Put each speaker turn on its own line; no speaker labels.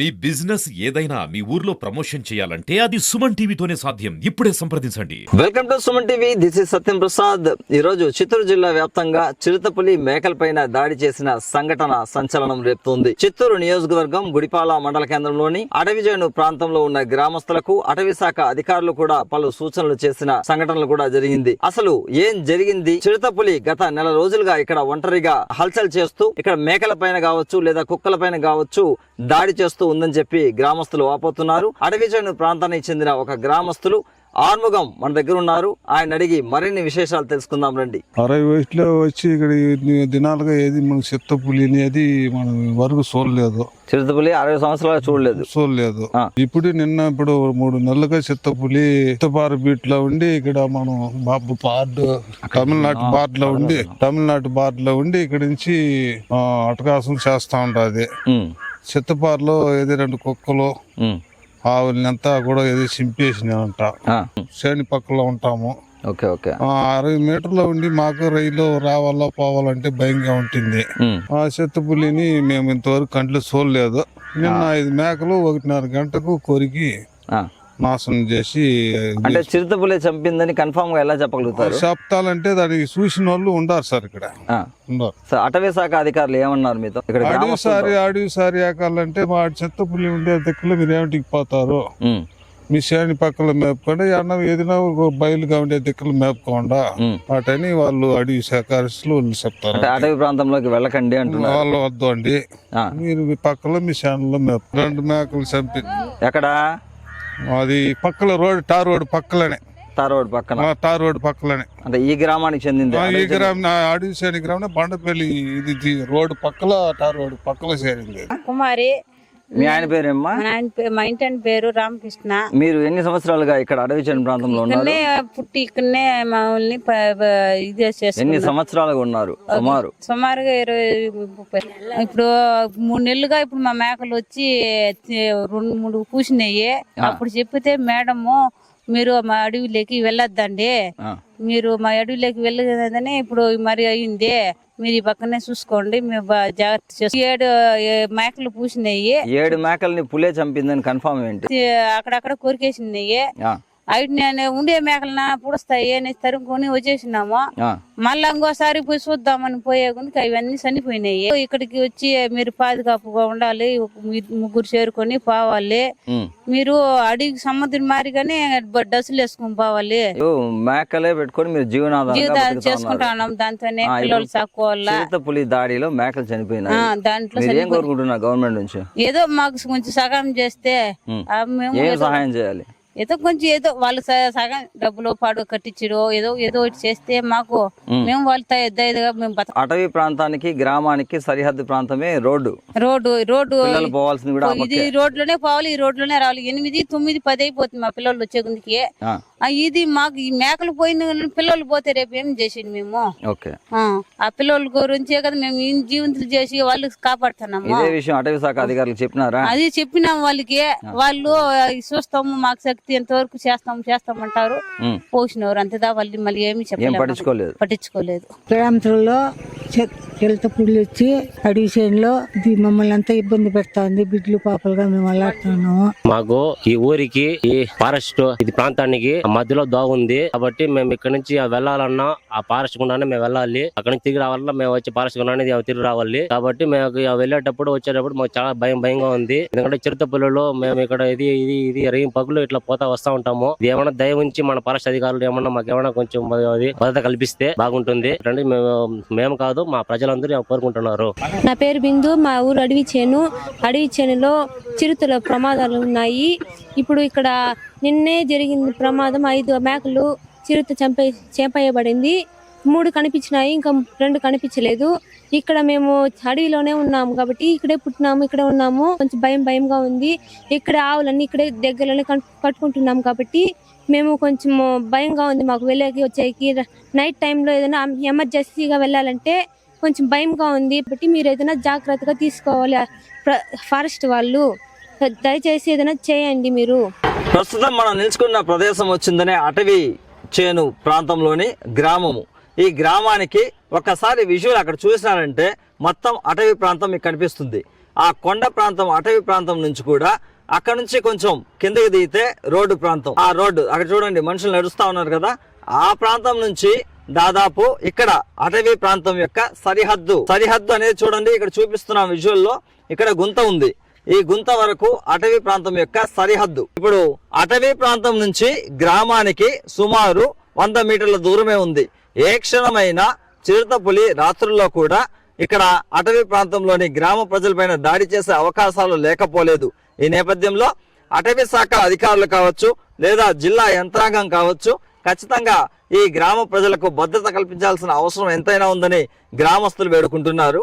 మీ business ఏదైనా మీ ఊర్లో promotion చేయాలంటే అది సుమన్ టీవీతోనే సాధ్యం. ఇప్పుడే సంప్రదించండి.
Welcome to Suman TV. This is Satyam Prasad. ఈ రోజు చిత్తూరు జిల్లా వ్యాప్తంగా చిరుతపులి మేకలపైన దాడి చేసిన సంఘటన సంచలనం రేపుతోంది. చిత్తూరు నియోజకవర్గం గుడిపాల మండల కేంద్రంలోని అటవిజేను ప్రాంతంలో ఉన్న గ్రామస్తులకు అటవీ శాఖ అధికారులు కూడా పలు సూచనలు చేసిన సంఘటనలు కూడా జరిగింది. అసలు ఏం జరిగింది? చిరుతపులి గత నెల రోజులుగా ఇక్కడ ఒంటరిగా హల్చల్ చేస్తూ ఇక్కడ మేకల పైన కావచ్చు లేదా కుక్కల పైన కావచ్చు దాడి చేస్తూ ఉందని చెప్పి గ్రామస్తులు వాపోతున్నారు. అటవీజేను ప్రాంతానికి చెందిన ఒక గ్రామస్తులు ఆర్ముగం మన దగ్గర ఉన్నారు. ఆయన అడిగి మరిన్ని విశేషాలు తెలుసుకుందాం రండి.
అరవై వయసులో వచ్చి ఇక్కడ దినాలుగా ఏది మన చిత్తపులి అనేది మనం వరకు చూడలేదు
చిరుతపులి అరవై సంవత్సరాలు చూడలేదు.
చూడలేదు. ఇప్పుడు నిన్న ఇప్పుడు మూడు నెలలుగా చిత్తపులి చిత్తపార బీట్లో ఉండి ఇక్కడ మనం బాబు పార్డ్ తమిళనాడు బార్డ్లో ఉండి తమిళనాడు బార్డ్లో ఉండి ఇక్కడ నుంచి అటకాసం చేస్తా ఉంటది. చిత్తపారలో ఏది రెండు కుక్కలు
ఉమ్,
ఆవులనంతా కూడా ఏది చింపేసినాయంట
ఆ,
శని పక్కలో ఉంటాము.
Okay okay.
అరవై మీటర్లో ఉండి మాకు రైలు రావాలా పోవాలంటే భయంగా ఉంటుంది. ఆ చెత్తపులిని మేము ఇంతవరకు కంట్లో చూడలేదు నిన్న ఐదు మేకలు ఒకటిన్నర గంటకు కొరికి. నాశనం చేసి
అంటే చిరుతపులి చంపిందని కన్ఫామ్గా ఎలా చెప్పగలుగుతారు?
చెప్తాలంటే దానికి చూసిన వాళ్ళు ఉండారు సార్ ఇక్కడ.
ఆ,
ఉండారు.
సో అటవీ శాఖ అధికారులు ఏమన్నారు మీతో? ఇక్కడ
అడవి
గ్రామస్తులతో-
సారి అడవి సారి ఏకాలంటే మా చెత్తపులి ఉండే దిక్కులో మీరు ఏమిటికి పోతారు మీ శని పక్కల మేపుకోండి అన్న ఏదైనా ఒక బయలుగా ఉండే దిక్కులు మేపుకోండా. వాటని వాళ్ళు అడవి శాఖారిస్తులు వాళ్ళు చెప్తారు.
అటవీ ప్రాంతంలోకి వెళ్ళకండి అంటున్నారు.
వాళ్ళు వద్దు అండి. మీరు మీ పక్కలో మీ శానంలో మేపు రెండు మేకలు చంపి
ఎక్కడ?
అది పక్కల రోడ్ టార్ రోడ్ పక్కలనే.
తారోడ్ పక్కన.
ఆ, టార్ రోడ్ పక్కలనే.
అంటే ఈ గ్రామానికి చెందింది.
ఆ, ఈ గ్రామం నా అడవి శ్రేణి గ్రామం బండపల్లి ఇది ఇది రోడ్ పక్కల టార్ రోడ్ పక్కల చేరింది.
కుమారి
మీ ఆయన పేరేమ్మా?
మా ఆయన పే- మా ఇంటి ఆయన పేరు రామకృష్ణ.
మీరు ఎన్ని సంవత్సరాలుగా ఇక్కడ అడవి చెండు ప్రాంతంలో ఉన్నారు?
ఇక్కడనే పుట్టి ఇక్కడనే మామూల్ని ప- ప- ఇది
ఎన్ని సంవత్సరాలుగా ఉన్నారు? సుమారు.
సుమారుగా ఇరవై ముప్పై. ఇప్పుడు మూడు నెలలుగా ఇప్పుడు మా మేకలు వచ్చి తి- రెండు మూడు పూసినాయి. అప్పుడు చెప్పితే మేడము మీరు మా అడవిలోకి వెళ్ళొద్దండి. మీరు మా అడవిలోకి వెళ్ళదని ఇప్పుడు మరి అయింది మీరు ఈ పక్కనే చూసుకోండి. మేము జాగ్రత్త చేసు ఏడు మేకలు పూసినాయి.
ఏడు మేకల్ని పులే చంపిందని కన్ఫామ్ ఏంటి?
అక్కడక్కడ కొరికేసినాయి. అవి నేను ఉండే మేకలన పుడుస్తాయి అని తరుముకొని వచ్చేసినాము. మళ్ళీ ఇంకోసారి పోయి చూద్దామని పోయే కొద్దికి అవన్నీ చనిపోయినాయి. ఇక్కడికి వచ్చి మీరు పాదుకాపుగా ఉండాలి ముగ్గురు చేరుకొని పోవాలి. మీరు అడిగి సముద్రం మారిగానే డస్సులు వేసుకొని పోవాలి.
మేకలే పెట్టుకొని మీరు
జీవితాలు
బతుకుతా
చేసుకుంటా. ఉన్నాం దాంతోనే పిల్లలు సాకోవాలా
పులి దాడిలో మేకలు చనిపోయినాయి.
ఆ, దాంట్లో
ఏం గవర్నమెంట్ నుంచి?
ఏదో మాకు కొంచెం సగం చేస్తే మేము
సహాయం చేయాలి?
ఏదో కొంచెం ఏదో వాళ్ళు సగం డబ్బులు పాడు కట్టించడు ఏదో ఏదో ఒకటి చేస్తే మాకు మేము వాళ్ళతో మేము బతక
అటవీ ప్రాంతానికి గ్రామానికి సరిహద్దు ప్రాంతమే రోడ్డు.
రోడ్డు రోడ్డు
పోవాల్సింది కూడా
ఇది. రోడ్లోనే పోవాలి ఈ రోడ్లోనే రావాలి. ఎనిమిది తొమ్మిది పది అయిపోతుంది మా పిల్లలు వచ్చే గుందికి ఇది మాకు ఈ మేకలు పోయిన పిల్లలు పోతే రేపు ఏం చేసేది మేము? ఆ, పిల్లల గురించే కదా మేము ఈ జీవంతులు చేసి వాళ్ళు కాపాడుతున్నాము?
ఇదే విషయం అటవీ శాఖ అధికారులు చెప్పినారా?
అది చెప్పినాం వాళ్ళకి. వాళ్ళు చూస్తాము మాకు శక్తి ఎంతవరకు చేస్తాము చేస్తామంటారు.
ఉమ్.
పోసినవారు అంతదా? వాళ్ళు మళ్ళీ ఏమి చెప్పలేదు
పట్టించుకోలేదు.
పట్టించుకోలేదు.
హెల్త్ చిలత వచ్చి అడవి చేనులో మమ్మల్ని అంతా ఇబ్బంది పెడతాంది. బిడ్లు పాపలుగా మేము అలాడుతున్నాము
మాకు ఈ ఊరికి ఈ ఫారెస్ట్ ఇది ప్రాంతానికి మధ్యలో దోవ ఉంది. కాబట్టి మేము ఇక్కడ నుంచి వెళ్ళాలన్నా ఆ ఫారెస్ట్ గుండానే మేము వెళ్ళాలి. అక్కడ నుంచి తిరిగి రావాలన్నా మేము వచ్చి ఫారెస్ట్ గుండానే తిరిగి రావాలి. కాబట్టి మేము వెళ్ళేటప్పుడు వచ్చేటప్పుడు మాకు చాలా భయం భయంగా ఉంది. ఎందుకంటే చిరుతపుల్లిలో మేము ఇక్కడ ఇది ఇది ఇది రేం పగులు ఇట్లా పోతా వస్తా ఉంటాము. ఏమైనా దయ ఉంచి మన ఫారెస్ట్ అధికారులు ఏమన్నా మాకు ఏమైనా కొంచెం భద్రత కల్పిస్తే బాగుంటుంది. అంటే మేము మేము కాదు మా ప్రజలు ప్రజలందరూ కోరుకుంటున్నారు.
నా పేరు బిందు మా ఊరు అడవి చేను. అడవి చేనులో చిరుతల ప్రమాదాలు ఉన్నాయి. ఇప్పుడు ఇక్కడ నిన్నే జరిగింది ప్రమాదం. ఐదు మేకలు చిరుత చంపే చేపేయబడింది. మూడు కనిపించినాయి ఇంకా రెండు కనిపించలేదు. ఇక్కడ మేము అడవిలోనే ఉన్నాము కాబట్టి ఇక్కడే పుట్టినాము ఇక్కడే ఉన్నాము. కొంచెం భయం భయంగా ఉంది. ఇక్కడ ఆవులన్నీ ఇక్కడే దగ్గరలోనే కట్టుకుంటున్నాము కాబట్టి మేము కొంచెం భయంగా ఉంది. మాకు వెళ్ళేకి వచ్చేకి. నైట్ టైంలో ఏదైనా ఎమర్జెన్సీగా వెళ్ళాలంటే కొంచెం భయంగా ఉంది. కాబట్టి మీరు ఏదైనా జాగ్రత్తగా తీసుకోవాలి. ఫారెస్ట్ వాళ్ళు. దయచేసి ఏదైనా చేయండి మీరు.
ప్రస్తుతం మనం నిలుచుకున్న ప్రదేశం వచ్చిందనే అటవీ చేను ప్రాంతంలోని గ్రామము. ఈ గ్రామానికి ఒకసారి విజువల్ అక్కడ చూసినారంటే మొత్తం అటవీ ప్రాంతం మీకు కనిపిస్తుంది. ఆ కొండ ప్రాంతం అటవీ ప్రాంతం నుంచి కూడా అక్కడ నుంచి కొంచెం కిందకి దిగితే రోడ్డు ప్రాంతం. ఆ రోడ్డు అక్కడ చూడండి మనుషులు నడుస్తూ ఉన్నారు కదా. ఆ ప్రాంతం నుంచి దాదాపు ఇక్కడ అటవీ ప్రాంతం యొక్క సరిహద్దు. సరిహద్దు అనేది చూడండి ఇక్కడ చూపిస్తున్న విజువల్లో ఇక్కడ గుంత ఉంది. ఈ గుంత వరకు అటవీ ప్రాంతం యొక్క సరిహద్దు. ఇప్పుడు అటవీ ప్రాంతం నుంచి గ్రామానికి సుమారు వంద మీటర్ల దూరమే ఉంది. ఏ క్షణమైన చిరుతపులి రాత్రుల్లో కూడా ఇక్కడ అటవీ ప్రాంతంలోని గ్రామ ప్రజలపైన దాడి చేసే అవకాశాలు లేకపోలేదు. ఈ నేపథ్యంలో అటవీ శాఖ అధికారులు కావచ్చు లేదా జిల్లా యంత్రాంగం కావచ్చు ఖచ్చితంగా ఈ గ్రామ ప్రజలకు భద్రత కల్పించాల్సిన అవసరం ఎంతైనా ఉందని గ్రామస్తులు వేడుకుంటున్నారు.